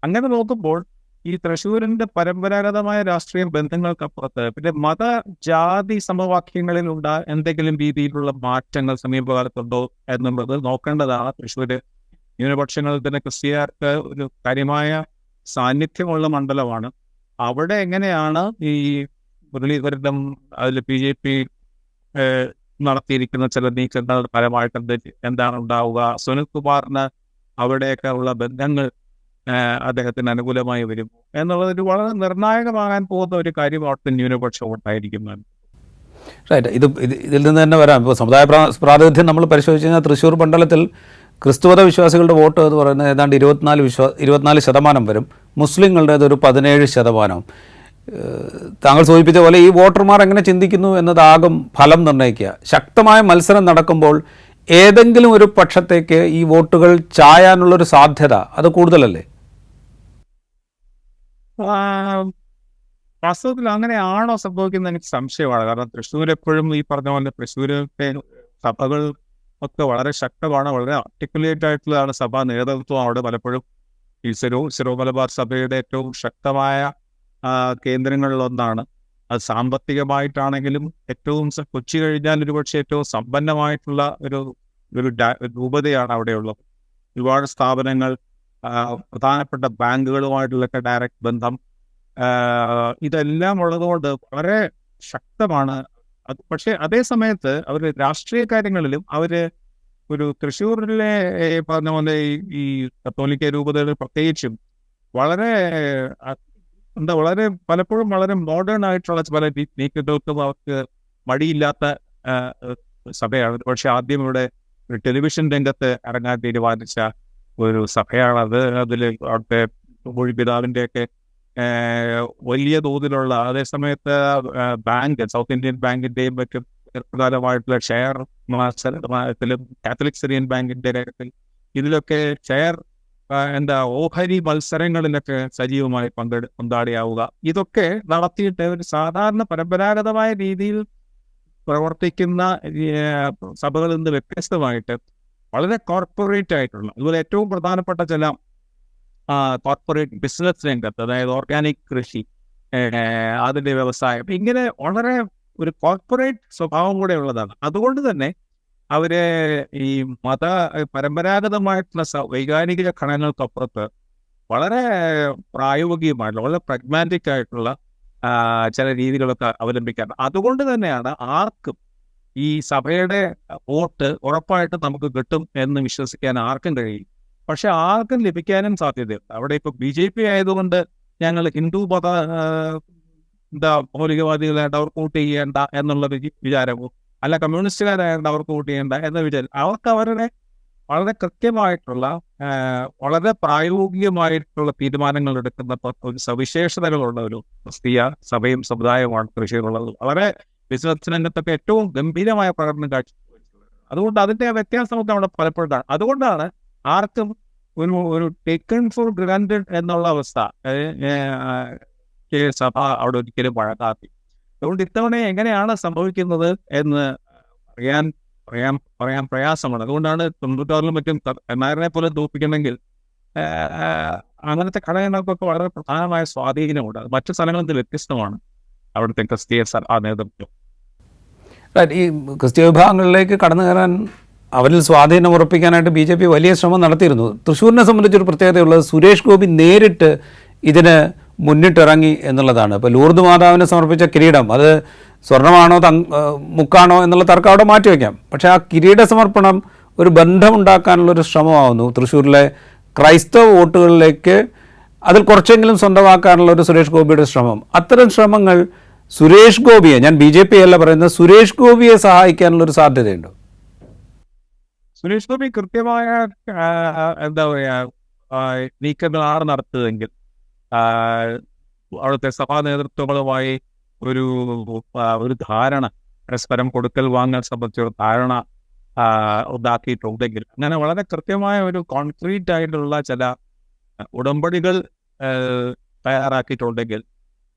അങ്ങനെ നോക്കുമ്പോൾ ഈ തൃശ്ശൂരിന്റെ പരമ്പരാഗതമായ രാഷ്ട്രീയ ബന്ധങ്ങൾക്കപ്പുറത്ത് പിന്നെ മത ജാതി സമവാക്യങ്ങളിൽ ഉണ്ടാ എന്തെങ്കിലും രീതിയിലുള്ള മാറ്റങ്ങൾ സമീപകാലത്തുണ്ടോ എന്നുള്ളത് നോക്കേണ്ടതാണ് തൃശ്ശൂര്. ന്യൂനപക്ഷങ്ങളിൽ തന്നെ ക്രിസ്ത്യാർക്ക് ഒരു കാര്യമായ സാന്നിധ്യമുള്ള മണ്ഡലമാണ്. അവിടെ എങ്ങനെയാണ് ഈ മുരളീധരനും അതിൽ ബി ജെ പി നടത്തിയിരിക്കുന്ന ചില നീക്കങ്ങൾ ഫലമായിട്ട് എന്ത് എന്താണ് ഉണ്ടാവുക? സുനിൽ കുമാറിന് അവിടെയൊക്കെ ഉള്ള ബന്ധങ്ങൾ അദ്ദേഹത്തിന് അനുകൂലമായി വരും എന്നുള്ളത് വളരെ നിർണായകമാകാൻ പോകുന്ന ഒരു കാര്യം അവിടുത്തെ ന്യൂനപക്ഷ വോട്ടായിരിക്കും റൈറ്റ് ഇത് ഇത് ഇതിൽ നിന്ന് തന്നെ വരാം. ഇപ്പോൾ സമുദായ പ്രാ- പ്രാതിനിധ്യം നമ്മൾ പരിശോധിച്ച് കഴിഞ്ഞാൽ തൃശ്ശൂർ മണ്ഡലത്തിൽ ക്രിസ്തുമത വിശ്വാസികളുടെ വോട്ട് എന്ന് പറയുന്നത് ഏതാണ്ട് ഇരുപത്തിനാല് വിശ്വാ ഇരുപത്തിനാല് ശതമാനം വരും. മുസ്ലിങ്ങളുടേത് ഒരു പതിനേഴ് ശതമാനം താങ്കൾ സൂചിപ്പിച്ച പോലെ ഈ വോട്ടർമാർ എങ്ങനെ ചിന്തിക്കുന്നു എന്നതാകും ഫലം നിർണയിക്കുക. ശക്തമായ മത്സരം നടക്കുമ്പോൾ ഏതെങ്കിലും ഒരു പക്ഷത്തേക്ക് ഈ വോട്ടുകൾ ചായാനുള്ളൊരു സാധ്യത അത് കൂടുതലല്ലേ? വാസ്തവത്തിൽ ആണോ സംഭവിക്കുന്നത് എനിക്ക് സംശയമാണ്. കാരണം തൃശ്ശൂർ എപ്പോഴും ഈ പറഞ്ഞ പോലെ തൃശ്ശൂരിലെ സഭകൾ ഒക്കെ വളരെ ശക്തമാണ് വളരെ ആർട്ടിക്കുലേറ്റ് ആയിട്ടുള്ളതാണ് സഭാ നേതൃത്വം. അവിടെ പലപ്പോഴും ഈ സിറോ സിറോ മലബാർ സഭയുടെ ഏറ്റവും ശക്തമായ കേന്ദ്രങ്ങളിലൊന്നാണ്. അത് സാമ്പത്തികമായിട്ടാണെങ്കിലും ഏറ്റവും കൊച്ചി കഴിഞ്ഞാൽ ഒരുപക്ഷെ ഏറ്റവും സമ്പന്നമായിട്ടുള്ള ഒരു ഒരു രൂപതയാണ് അവിടെയുള്ളത്. ഒരുപാട് സ്ഥാപനങ്ങൾ പ്രധാനപ്പെട്ട ബാങ്കുകളുമായിട്ടുള്ളൊക്കെ ഡയറക്റ്റ് ബന്ധം. ഇതെല്ലാം ഉള്ളതുകൊണ്ട് വളരെ ശക്തമാണ്. അത് പക്ഷേ അതേ സമയത്ത് അവർ രാഷ്ട്രീയ കാര്യങ്ങളിലും അവർ ഒരു തൃശ്ശൂരിലെ പറഞ്ഞ പോലെ ഈ- കത്തോലിക്ക രൂപതകൾ പ്രത്യേകിച്ചും വളരെ എന്താ വളരെ പലപ്പോഴും വളരെ മോഡേൺ ആയിട്ടുള്ള പല നീക്കങ്ങൾക്കും അവർക്ക് മടിയില്ലാത്ത സഭയാണ്. പക്ഷെ ആദ്യം ഇവിടെ ടെലിവിഷൻ രംഗത്ത് ഇറങ്ങാൻ തീരുമാനിച്ച ഒരു സഭയാണ് അത്. അതിൽ അവിടുത്തെ മൊഴി പിതാവിന്റെയൊക്കെ വലിയ തോതിലുള്ള അതേ സമയത്ത് ബാങ്ക് സൗത്ത് ഇന്ത്യൻ ബാങ്കിന്റെയും മറ്റും പ്രധാനമായിട്ടുള്ള ഷെയർ മത്സരത്തിലും കാത്തലിക് സിറിയൻ ബാങ്കിന്റെ കാര്യത്തിൽ ഇതിലൊക്കെ ഷെയർ എന്താ ഓഹരി മത്സരങ്ങളിലൊക്കെ സജീവമായി പങ്കെടു പങ്കാളിയാവുക ഇതൊക്കെ നടത്തിയിട്ട് ഒരു സാധാരണ പരമ്പരാഗതമായ രീതിയിൽ പ്രവർത്തിക്കുന്ന സഭകളിൽ നിന്ന് വ്യത്യസ്തമായിട്ട് വളരെ കോർപ്പറേറ്റ് ആയിട്ടുള്ള അതുപോലെ ഏറ്റവും പ്രധാനപ്പെട്ട ചില കോർപ്പറേറ്റ് ബിസിനസ് രംഗത്ത് അതായത് ഓർഗാനിക് കൃഷി അതിന്റെ വ്യവസായം ഇങ്ങനെ വളരെ ഒരു കോർപ്പറേറ്റ് സ്വഭാവം കൂടെ ഉള്ളതാണ്. അതുകൊണ്ട് തന്നെ അവർ ഈ മത പരമ്പരാഗതമായിട്ടുള്ള വൈകാരിക ഘടനകൾക്കപ്പുറത്ത് വളരെ പ്രായോഗികമായിട്ടുള്ള വളരെ പ്രഗ്മാറ്റിക് ആയിട്ടുള്ള ചില രീതികളൊക്കെ അവലംബിക്കാൻ അതുകൊണ്ട് തന്നെയാണ് ആർക്കും ഈ സഭയുടെ വോട്ട് ഉറപ്പായിട്ട് നമുക്ക് കിട്ടും എന്ന് വിശ്വസിക്കാൻ ആർക്കും കഴിയും പക്ഷെ ആർക്കും ലഭിക്കാനും സാധ്യതയുണ്ട്. അവിടെ ഇപ്പൊ ബി ജെ പി ആയതുകൊണ്ട് ഞങ്ങൾ ഹിന്ദു മത എന്താ മൗലികവാദികളായിട്ട് അവർക്ക് വോട്ട് ചെയ്യേണ്ട എന്നുള്ളൊരു വിചാരവും അല്ല കമ്മ്യൂണിസ്റ്റുകാരായിട്ട് അവർക്ക് വോട്ട് ചെയ്യേണ്ട എന്ന് വിചാരിച്ചു അവർക്ക് അവരുടെ വളരെ കൃത്യമായിട്ടുള്ള വളരെ പ്രായോഗികമായിട്ടുള്ള തീരുമാനങ്ങൾ എടുക്കുന്ന ഒരു സവിശേഷതകളുള്ള ഒരു ക്രിസ്തീയ സഭയും സമുദായവുമാണ് തൃശ്ശൂരുള്ളത് വളരെ ബിസിനസ് രംഗത്തൊക്കെ ഏറ്റവും ഗംഭീരമായ പ്രകടനം കാഴ്ച അതുകൊണ്ട് അതിന്റെ വ്യത്യാസമൊക്കെ അവിടെ പലപ്പോഴും കാണാം. അതുകൊണ്ടാണ് ആർക്കും ഒരു ഒരു ടേക്കൺ ഫോർ ഗ്രാൻഡഡ് എന്നുള്ള അവസ്ഥ സഭ അവിടെ ഒരിക്കലും വഴങ്ങാത്തി അതുകൊണ്ട് ഇത്തവണ എങ്ങനെയാണ് സംഭവിക്കുന്നത് എന്ന് അറിയാൻ പറയാൻ പറയാൻ പ്രയാസമാണ്. അതുകൊണ്ടാണ് തൊണ്ണൂറ്റാറിലും മറ്റും കർണാടനെ പോലെ തോപ്പിക്കണമെങ്കിൽ അങ്ങനത്തെ ഘടകങ്ങൾക്കൊക്കെ വളരെ പ്രധാനമായ സ്വാധീനമുണ്ട്. അത് മറ്റു സ്ഥലങ്ങളിൽ വ്യത്യസ്തമാണ്. അവിടുത്തെ ക്രിസ്തീയ ആ നേതൃത്വം. ഈ ക്രിസ്ത്യ വിഭാഗങ്ങളിലേക്ക് കടന്നു കയറാൻ അവരിൽ സ്വാധീനം ഉറപ്പിക്കാനായിട്ട് ബി ജെ പി വലിയ ശ്രമം നടത്തിയിരുന്നു. തൃശ്ശൂരിനെ സംബന്ധിച്ചൊരു പ്രത്യേകതയുള്ളത് സുരേഷ് ഗോപി നേരിട്ട് ഇതിന് മുന്നിട്ടിറങ്ങി എന്നുള്ളതാണ്. ഇപ്പോൾ ലൂർദ് മാതാവിന് സമർപ്പിച്ച കിരീടം അത് സ്വർണമാണോ തങ് മുക്കാണോ എന്നുള്ള തർക്കം അവിടെ മാറ്റിവെക്കാം പക്ഷേ ആ കിരീട സമർപ്പണം ഒരു ബന്ധമുണ്ടാക്കാനുള്ളൊരു ശ്രമമാവുന്നു. തൃശ്ശൂരിലെ ക്രൈസ്തവ വോട്ടുകളിലേക്ക് അതിൽ കുറച്ചെങ്കിലും സ്വന്തമാക്കാനുള്ള ഒരു സുരേഷ് ഗോപിയുടെ ശ്രമം. അത്തരം ശ്രമങ്ങൾ സുരേഷ് ഗോപിയെ ഞാൻ ബി ജെ പി അല്ല പറയുന്നത് സുരേഷ് ഗോപിയെ സഹായിക്കാനുള്ള ഒരു സാധ്യതയുണ്ട്? സുരേഷ് ഗോപി കൃത്യമായ എന്താ പറയാ ആ, നീക്കങ്ങളാണ് നടത്തുന്നതെങ്കിൽ ആ, അവിടുത്തെ സഭാ നേതൃത്വങ്ങളുമായി ഒരു ഒരു ധാരണ പരസ്പരം കൊടുക്കൽ വാങ്ങൽ സംബന്ധിച്ച ഒരു ധാരണ ഉണ്ടാക്കിയിട്ടുണ്ടെങ്കിൽ അങ്ങനെ വളരെ കൃത്യമായ ഒരു കോൺക്രീറ്റ് ആയിട്ടുള്ള ചില ഉടമ്പടികൾ തയ്യാറാക്കിയിട്ടുണ്ടെങ്കിൽ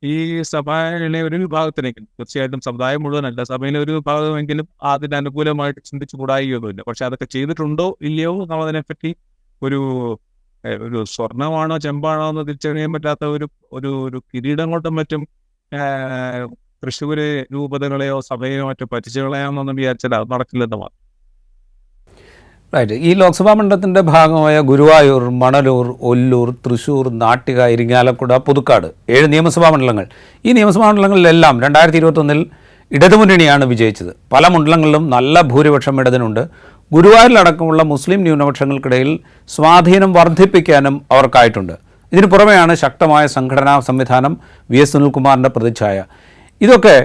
ഈ സഭയിലെ ഒരു വിഭാഗത്തിനെങ്കിലും തീർച്ചയായിട്ടും സമുദായം മുഴുവനല്ല സഭയിലെ ഒരു വിഭാഗമെങ്കിലും അതിന് അനുകൂലമായിട്ട് ചിന്തിച്ചു കൂടായികയൊന്നുമില്ല പക്ഷെ അതൊക്കെ ചെയ്തിട്ടുണ്ടോ ഇല്ലയോ എന്നുള്ളതിനെപ്പറ്റി ഒരു ഒരു സ്വർണമാണോ ചെമ്പാണോ എന്ന് തിരിച്ചറിയാൻ പറ്റാത്ത ഒരു ഒരു ഒരു കിരീടം കൊണ്ടും മറ്റും തൃശ്ശൂര് രൂപതകളെയോ സഭയോ മറ്റോ പറ്റിച്ചു കളയാമെന്നൊന്നും വിചാരിച്ചാൽ അത് നടക്കില്ലെന്ന് മാത്രം. റൈറ്റ് ഈ ലോക്സഭാ മണ്ഡലത്തിന്റെ ഭാഗമായ ഗുരുവായൂർ മണലൂർ ഒല്ലൂർ തൃശൂർ നാട്ടിക ഇരിങ്ങാലക്കുട പുതുക്കാട് ഏഴ് നിയമസഭാ മണ്ഡലങ്ങൾ. ഈ നിയമസഭാ മണ്ഡലങ്ങളിലെല്ലാം രണ്ടായിരത്തി ഇരുപത്തൊന്നിൽ ഇടതുമുന്നണിയാണ് വിജയിച്ചത്. പല മണ്ഡലങ്ങളിലും നല്ല ഭൂരിപക്ഷം ഇടതിനുണ്ട്. ഗുരുവായൂരിലടക്കമുള്ള മുസ്ലിം ന്യൂനപക്ഷങ്ങൾക്കിടയിൽ സ്വാധീനം വർദ്ധിപ്പിക്കാനും അവർക്കായിട്ടുണ്ട്. ഇതിനു പുറമെയാണ് ശക്തമായ സംഘടനാ സംവിധാനം വി എസ് സുനിൽകുമാറിന്റെ പ്രതിച്ഛായ. ഇതൊക്കെ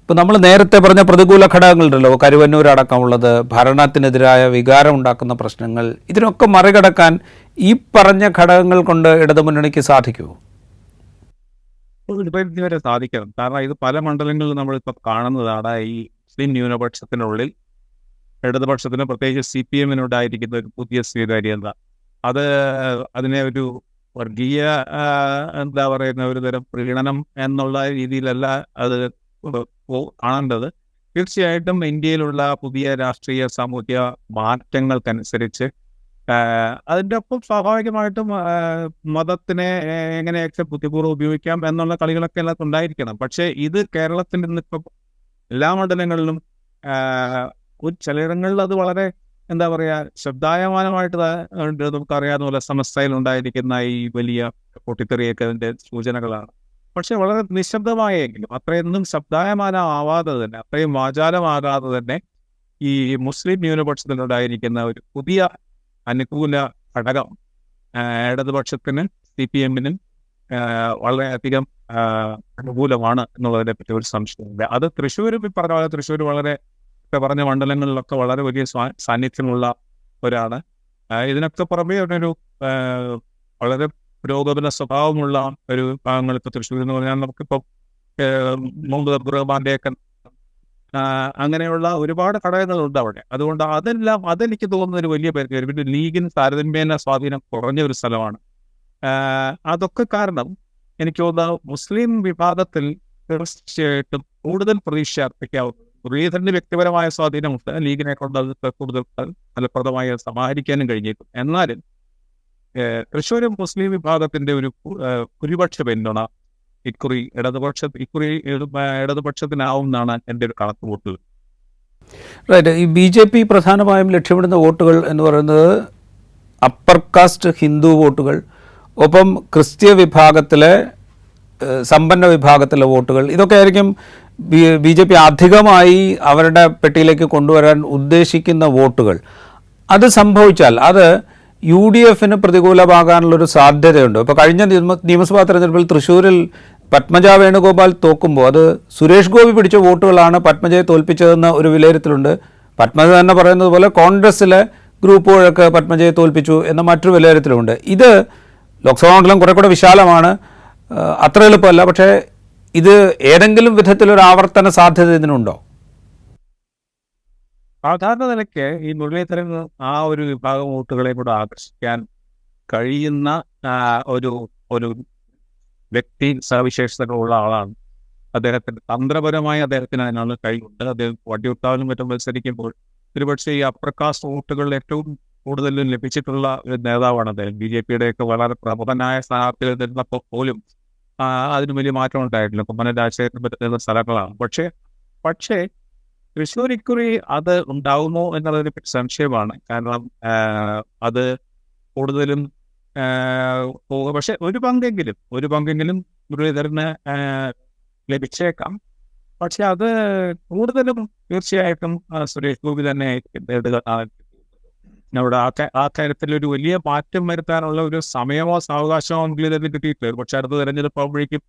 ഇപ്പോൾ നമ്മൾ നേരത്തെ പറഞ്ഞ പ്രതികൂല ഘടകങ്ങളുണ്ടല്ലോ. കരുവന്നൂർ അടക്കമുള്ളത് ഭരണത്തിനെതിരായ വികാരം ഉണ്ടാക്കുന്ന പ്രശ്നങ്ങൾ ഇതിനൊക്കെ മറികടക്കാൻ ഈ പറഞ്ഞ ഘടകങ്ങൾ കൊണ്ട് ഇടതുമുന്നണിക്ക് സാധിക്കുമോ ഇതുവരെ സാധിക്കണം. കാരണം ഇത് പല മണ്ഡലങ്ങളിലും നമ്മളിപ്പോൾ കാണുന്നതാണ് ഈ മുസ്ലിം ന്യൂനപക്ഷത്തിനുള്ളിൽ ഇടതുപക്ഷത്തിന് പ്രത്യേകിച്ച് സി പി എമ്മിനുണ്ടായിരിക്കുന്ന ഒരു പുതിയ സ്വീകാര്യത. അത് അതിനെ ഒരു വർഗീയ എന്താ പറയുന്ന ഒരു തരം പ്രീണനം എന്നുള്ള രീതിയിലല്ല അത് കാണേണ്ടത്. തീർച്ചയായിട്ടും ഇന്ത്യയിലുള്ള പുതിയ രാഷ്ട്രീയ സാമൂഹ്യ മാറ്റങ്ങൾക്കനുസരിച്ച് അതിന്റെ ഒപ്പം സ്വാഭാവികമായിട്ടും മതത്തിനെ എങ്ങനെയൊക്കെ ബുദ്ധിപൂർവം ഉപയോഗിക്കാം എന്നുള്ള കളികളൊക്കെ അതിനകത്ത് ഉണ്ടായിരിക്കണം. പക്ഷേ ഇത് കേരളത്തിന്റെ ഇന്നിപ്പം എല്ലാ മണ്ഡലങ്ങളിലും ചിലയിടങ്ങളിൽ അത് വളരെ എന്താ പറയാ ശബ്ദായമാനമായിട്ട് നമുക്കറിയാവുന്ന പോലെ സമസ്തയിൽ ഉണ്ടായിരിക്കുന്ന ഈ വലിയ പൊട്ടിത്തെറിയൊക്കെ അതിന്റെ സൂചനകളാണ്. പക്ഷെ വളരെ നിശബ്ദമായെങ്കിലും അത്രയൊന്നും ശബ്ദായമാനമാവാതെ തന്നെ അത്രയും വാചാലമാകാതെ തന്നെ ഈ മുസ്ലിം ന്യൂനപക്ഷത്തിനുണ്ടായിരിക്കുന്ന ഒരു പുതിയ അനുകൂല ഘടകം ഇടതുപക്ഷത്തിന് സി പി എമ്മിനും വളരെയധികം അനുകൂലമാണ് എന്നുള്ളതിനെ പറ്റി ഒരു സംശയമില്ല അത് തൃശ്ശൂരും ഈ പറഞ്ഞ പോലെ തൃശ്ശൂർ വളരെ ഇപ്പൊ പറഞ്ഞ മണ്ഡലങ്ങളിലൊക്കെ വളരെ വലിയ സാന്നിധ്യമുള്ള ഒരാണ് ഇതിനൊക്കെ പുറമേ ഒരു വളരെ പുരോഗമന സ്വഭാവമുള്ള ഒരു ഭാഗങ്ങൾ ഇപ്പൊ തൃശ്ശൂർ എന്ന് പറഞ്ഞാൽ നമുക്കിപ്പോ മുമ്പ് അബ്ദുറഹ്മാന്റെയൊക്കെ ആ, അങ്ങനെയുള്ള ഒരുപാട് ഘടകങ്ങളുണ്ട് അവിടെ. അതുകൊണ്ട് അതെല്ലാം അതെനിക്ക് തോന്നുന്ന ഒരു വലിയ പേര് പിന്നെ ലീഗിന് താരതമ്യേന സ്വാധീനം കുറഞ്ഞ ഒരു സ്ഥലമാണ്. അതൊക്കെ കാരണം എനിക്ക് തോന്നുന്നു മുസ്ലിം വിഭാഗത്തിൽ തീർച്ചയായിട്ടും കൂടുതൽ പ്രതീക്ഷ അർപ്പിക്കാവുന്നത് മുരളീധരന് വ്യക്തിപരമായ സ്വാധീനമുണ്ട് ലീഗിനെ കൊണ്ട് അത് കൂടുതൽ ഫലപ്രദമായി സമാഹരിക്കാനും കഴിഞ്ഞേക്കും. എന്നാലും തൃശ്ശൂർ മുസ്ലിം വിഭാഗത്തിന്റെ ഒരു ഭൂരിപക്ഷ പിന്തുണ ഇക്കുറി ഇടതുപക്ഷ ഇക്കുറി ഇട- ഇടതുപക്ഷത്തിനാവും എന്നാണ് എന്റെ ഒരു കണക്ക് റൈറ്റ് ഈ ബി ജെ പി പ്രധാനമായും ലക്ഷ്യമിടുന്ന വോട്ടുകൾ എന്ന് പറയുന്നത് അപ്പർ കാസ്റ്റ് ഹിന്ദു വോട്ടുകൾ ഒപ്പം ക്രിസ്ത്യ വിഭാഗത്തിലെ സമ്പന്ന വിഭാഗത്തിലെ വോട്ടുകൾ. ഇതൊക്കെ ആയിരിക്കും ബി ജെ പി അധികമായി അവരുടെ പെട്ടിയിലേക്ക് കൊണ്ടുവരാൻ ഉദ്ദേശിക്കുന്ന വോട്ടുകൾ. അത് സംഭവിച്ചാൽ അത് യു ഡി എഫിന് പ്രതികൂലമാകാനുള്ളൊരു സാധ്യതയുണ്ട്. ഇപ്പോൾ കഴിഞ്ഞ നിയമ നിയമസഭാ തെരഞ്ഞെടുപ്പിൽ തൃശ്ശൂരിൽ പത്മജ വേണുഗോപാൽ തോക്കുമ്പോൾ അത് സുരേഷ് ഗോപി പിടിച്ച വോട്ടുകളാണ് പത്മജയെ തോൽപ്പിച്ചതെന്ന് ഒരു വിലയിരുത്തലുണ്ട്. പത്മജ തന്നെ പറയുന്നത് പോലെ കോൺഗ്രസ്സിലെ ഗ്രൂപ്പുകളൊക്കെ പത്മജയെ തോൽപ്പിച്ചു എന്ന മറ്റൊരു വിലയിരുത്തലുണ്ട്. ഇത് ലോക്സഭാ മണ്ഡലം കുറെ കൂടെ വിശാലമാണ്. അത്ര എളുപ്പമല്ല. പക്ഷേ ഇത് ഏതെങ്കിലും വിധത്തിലൊരു ആവർത്തന സാധ്യത ഇതിനുണ്ടോ? സാധാരണ നിലയ്ക്ക് ഈ മുരളീധരൻ ആ ഒരു വിഭാഗം വോട്ടുകളെ കൂടെ ആകർഷിക്കാൻ കഴിയുന്ന ഒരു ഒരു വ്യക്തി സവിശേഷതകളുള്ള ആളാണ് അദ്ദേഹത്തിന്. തന്ത്രപരമായി അദ്ദേഹത്തിന് അതിനുള്ള കഴിവുണ്ട്. അദ്ദേഹം വട്ടിയൂർക്കാവിലും മറ്റും മത്സരിക്കുമ്പോൾ ഒരുപക്ഷെ ഈ കാസ്റ്റ് വോട്ടുകൾ ഏറ്റവും കൂടുതൽ ലഭിച്ചിട്ടുള്ള ഒരു നേതാവാണ് അദ്ദേഹം. ബി ജെ പിയുടെ ഒക്കെ വളരെ പ്രമുഖനായ സ്ഥാനാർത്ഥികൾ നിന്നപ്പോൾ പോലും അതിന് വലിയ മാറ്റം ഉണ്ടായിട്ടില്ല. കുമ്മനം രാജശേഖരൻ പറ്റുന്ന സ്ഥലങ്ങളാണ്. പക്ഷേ പക്ഷേ തൃശ്ശൂർ ഇക്കുറി അത് ഉണ്ടാവുമോ എന്നുള്ളതിനെ പറ്റി സംശയമാണ്. കാരണം അത് കൂടുതലും പക്ഷെ ഒരു പങ്കെങ്കിലും ഒരു പങ്കെങ്കിലും മുരളീധരന് ലഭിച്ചേക്കാം. പക്ഷെ അത് കൂടുതലും തീർച്ചയായിട്ടും സുരേഷ് ഗോപി തന്നെ അവിടെ ആ ആ കാര്യത്തിൽ ഒരു വലിയ മാറ്റം വരുത്താനുള്ള ഒരു സമയമോ സാവകാശമോ മുരളീധരന് കിട്ടിയിട്ടില്ല. പക്ഷെ അടുത്ത തെരഞ്ഞെടുപ്പ് ആകുമ്പോഴേക്കും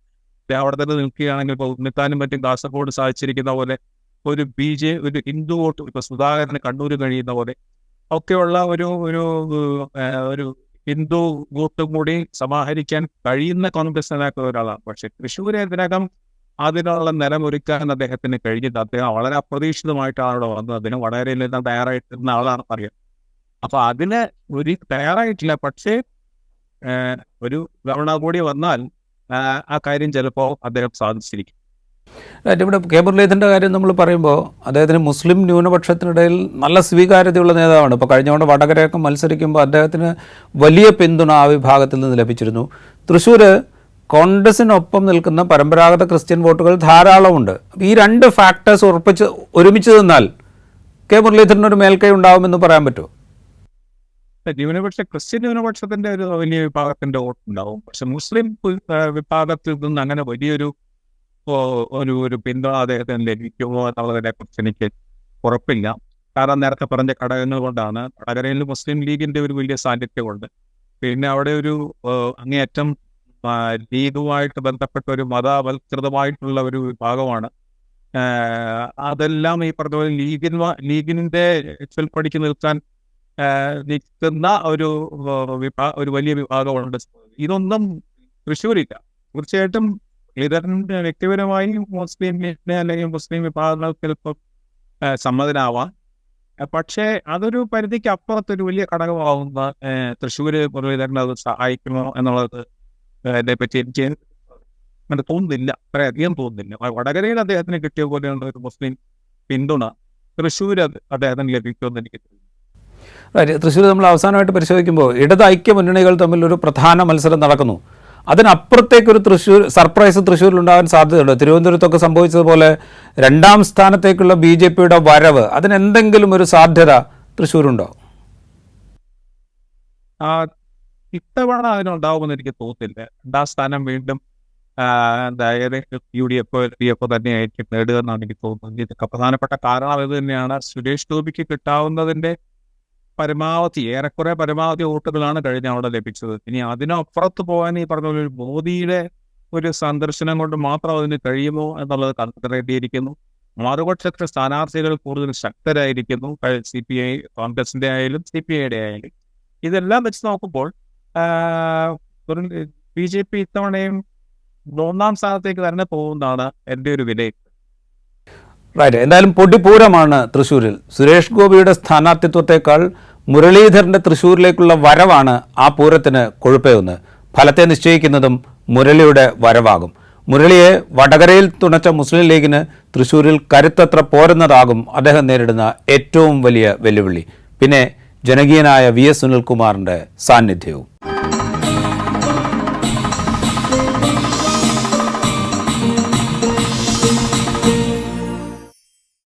അവിടെ തന്നെ നിൽക്കുകയാണെങ്കിൽ ഇപ്പോൾ ഉണ്ണിത്താനും മറ്റും കാസർഗോഡ് സാധിച്ചിരിക്കുന്ന പോലെ ഒരു ബി ജെ ഒരു ഹിന്ദു വോട്ട് ഇപ്പൊ സുധാകരന് കണ്ണൂര് കഴിയുന്ന പോലെ ഒക്കെയുള്ള ഒരു ഒരു ഒരു ഹിന്ദു വോട്ടും കൂടി സമാഹരിക്കാൻ കഴിയുന്ന കോൺഗ്രസ് നേതാക്കൾ ഒരാളാണ്. പക്ഷെ തൃശ്ശൂർ ഇതിനകം അതിനുള്ള നിലമൊരുക്കാൻ അദ്ദേഹത്തിന് കഴിഞ്ഞിട്ട് അദ്ദേഹം വളരെ അപ്രതീക്ഷിതമായിട്ടാണ് അവിടെ വന്നത്. അദ്ദേഹം വളരെ തയ്യാറായിട്ടിരുന്ന ആളാണെന്ന് അറിയാം അപ്പൊ അതിന് ഒരു തയ്യാറായിട്ടില്ല. പക്ഷേ ഒരു തവണ കൂടി വന്നാൽ ആ കാര്യം ചിലപ്പോൾ അദ്ദേഹം സാധിച്ചിരിക്കും. ഇവിടെ കെ മുരളീധരന്റെ കാര്യം നമ്മൾ പറയുമ്പോൾ അദ്ദേഹത്തിന് മുസ്ലിം ന്യൂനപക്ഷത്തിനിടയിൽ നല്ല സ്വീകാര്യതയുള്ള നേതാവാണ്. ഇപ്പോൾ കഴിഞ്ഞ തവണ വടകരയൊക്കെ മത്സരിക്കുമ്പോൾ അദ്ദേഹത്തിന് വലിയ പിന്തുണ ആ വിഭാഗത്തിൽ നിന്ന് ലഭിച്ചിരുന്നു. തൃശ്ശൂർ കോൺഗ്രസിനൊപ്പം നിൽക്കുന്ന പരമ്പരാഗത ക്രിസ്ത്യൻ വോട്ടുകൾ ധാരാളമുണ്ട്. ഈ രണ്ട് ഫാക്ടേഴ്സ് ഉറപ്പിച്ച് ഒരുമിച്ച് നിന്നാൽ കെ മുരളീധരനൊരു മേൽക്കൈ ഉണ്ടാവുമെന്ന് പറയാൻ പറ്റുമോ? ന്യൂനപക്ഷ ക്രിസ്ത്യൻ ന്യൂനപക്ഷത്തിന്റെ ഒരു വലിയ വിഭാഗത്തിന്റെ വോട്ട് ഉണ്ടാവും പക്ഷെ മുസ്ലിം വിഭാഗത്തിൽ നിന്ന് അങ്ങനെ വലിയൊരു ഒരു ഒരു പിന്തുണ അദ്ദേഹത്തിന് ലഭിക്കുമോ എന്നുള്ളതിനെ കുറിച്ച് എനിക്ക് ഉറപ്പില്ല. കാരണം നേരത്തെ പറഞ്ഞ ഘടകങ്ങൾ കൊണ്ടാണ്. വടകരയിൽ മുസ്ലിം ലീഗിന്റെ ഒരു വലിയ സാന്നിധ്യമുണ്ട്. പിന്നെ അവിടെ ഒരു അങ്ങേയറ്റം ലീഗുമായിട്ട് ബന്ധപ്പെട്ട ഒരു മതവൽകൃതമായിട്ടുള്ള ഒരു വിഭാഗമാണ്. അതെല്ലാം ഈ പറഞ്ഞ പോലെ ലീഗിൻ ലീഗിന്റെ ചൊൽപ്പടിക്ക് നിൽക്കാൻ നിൽക്കുന്ന ഒരു വിഭാ ഒരു വലിയ വിഭാഗമുണ്ട്. ഇതൊന്നും തൃശ്ശൂരില്ല. തീർച്ചയായിട്ടും ലീഡറിന്റെ വ്യക്തിപരമായി മുസ്ലിം അല്ലെങ്കിൽ മുസ്ലിം വിഭാഗങ്ങൾക്ക് ചിലപ്പോൾ സമ്മതനാവാം. പക്ഷേ അതൊരു പരിധിക്ക് അപ്പുറത്തൊരു വലിയ ഘടകമാവുന്ന തൃശ്ശൂർ തൃശ്ശൂര് മുരളീധരനെ അത് സഹായിക്കുമോ എന്നുള്ളത് അതിനെ പറ്റി എനിക്ക് അങ്ങനെ തോന്നുന്നില്ല. അത്രയധികം തോന്നുന്നില്ല. വടകരയിൽ അദ്ദേഹത്തിന് കിട്ടിയ പോലെയുള്ള ഒരു മുസ്ലിം പിന്തുണ തൃശ്ശൂർ അദ്ദേഹത്തിന് ലഭിക്കുമെന്ന് എനിക്ക് തൃശ്ശൂർ നമ്മൾ അവസാനമായിട്ട് പരിശോധിക്കുമ്പോൾ ഇടത് ഐക്യ മുന്നണികൾ തമ്മിൽ ഒരു പ്രധാന മത്സരം നടക്കുന്നു. അതിനപ്പുറത്തേക്കൊരു തൃശ്ശൂർ സർപ്രൈസ് തൃശ്ശൂരിൽ ഉണ്ടാകാൻ സാധ്യതയുണ്ട്. തിരുവനന്തപുരത്തൊക്കെ സംഭവിച്ചതുപോലെ രണ്ടാം സ്ഥാനത്തേക്കുള്ള ബി ജെ പിയുടെ വരവ് അതിനെന്തെങ്കിലും ഒരു സാധ്യത തൃശ്ശൂരുണ്ടോ? ഇത്തവണ അതിനുണ്ടാവുമെന്ന് എനിക്ക് തോന്നുന്നില്ല. രണ്ടാം സ്ഥാനം വീണ്ടും U D F L D F തന്നെയായിരിക്കും നേടുക എന്നാണ് എനിക്ക് തോന്നുന്നത്. ഇതൊക്കെ പ്രധാനപ്പെട്ട കാരണം ഇത് തന്നെയാണ് സുരേഷ് ഗോപിക്ക് കിട്ടാവുന്നതിന്റെ പരമാവധി ഏറെക്കുറെ പരമാവധി വോട്ടുകളാണ് കഴിഞ്ഞ അവിടെ ലഭിച്ചത്. ഇനി അതിനപ്പുറത്ത് പോകാൻ ഈ പറഞ്ഞ പോലെ ഒരു മോദിയുടെ ഒരു സന്ദർശനം കൊണ്ട് മാത്രം അതിന് കഴിയുമോ എന്നുള്ളത് കണ്ടെത്തേണ്ടിയിരിക്കുന്നു. മറുപക്ഷത്തെ സ്ഥാനാർത്ഥികൾ കൂടുതൽ ശക്തരായിരിക്കുന്നു. സി പി ഐ കോൺഗ്രസിന്റെ ആയാലും സി പി ഐയുടെ ആയാലും. ഇതെല്ലാം വെച്ച് നോക്കുമ്പോൾ ബി ജെ പി ഇത്തവണയും മൂന്നാം സ്ഥാനത്തേക്ക് തന്നെ പോകുന്നതാണ് എന്റെ ഒരു വിലയിരുത്തൽ. റൈറ്റ് എന്തായാലും പൊടിപൂരമാണ് തൃശ്ശൂരിൽ. സുരേഷ് ഗോപിയുടെ സ്ഥാനാർത്ഥിത്വത്തെക്കാൾ മുരളീധരന്റെ തൃശ്ശൂരിലേക്കുള്ള വരവാണ് ആ പൂരത്തിന് കൊഴുപ്പയൊന്ന് ഫലത്തെ നിശ്ചയിക്കുന്നതും മുരളിയുടെ വരവാകും. മുരളിയെ വടകരയിൽ തുണച്ച മുസ്ലിം ലീഗിന് തൃശ്ശൂരിൽ കരുത്തത്ര പോരുന്നതാകും അദ്ദേഹം നേരിടുന്ന ഏറ്റവും വലിയ വെല്ലുവിളി. പിന്നെ ജനകീയനായ വി എസ് സുനിൽകുമാറിന്റെ സാന്നിധ്യവും.